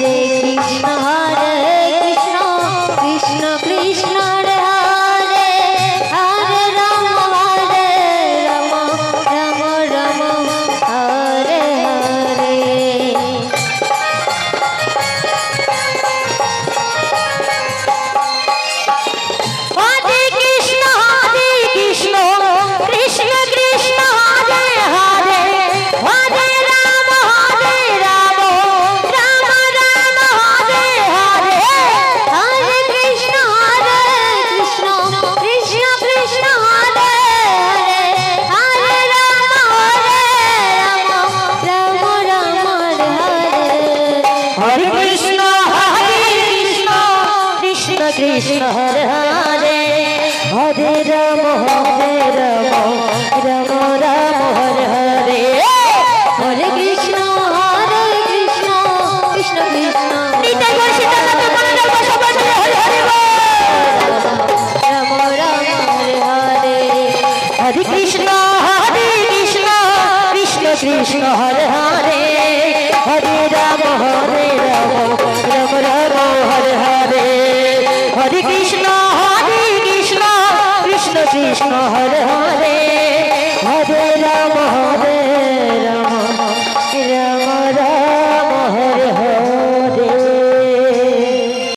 রে কৃষ্ণ হরে হরে। হরে রাম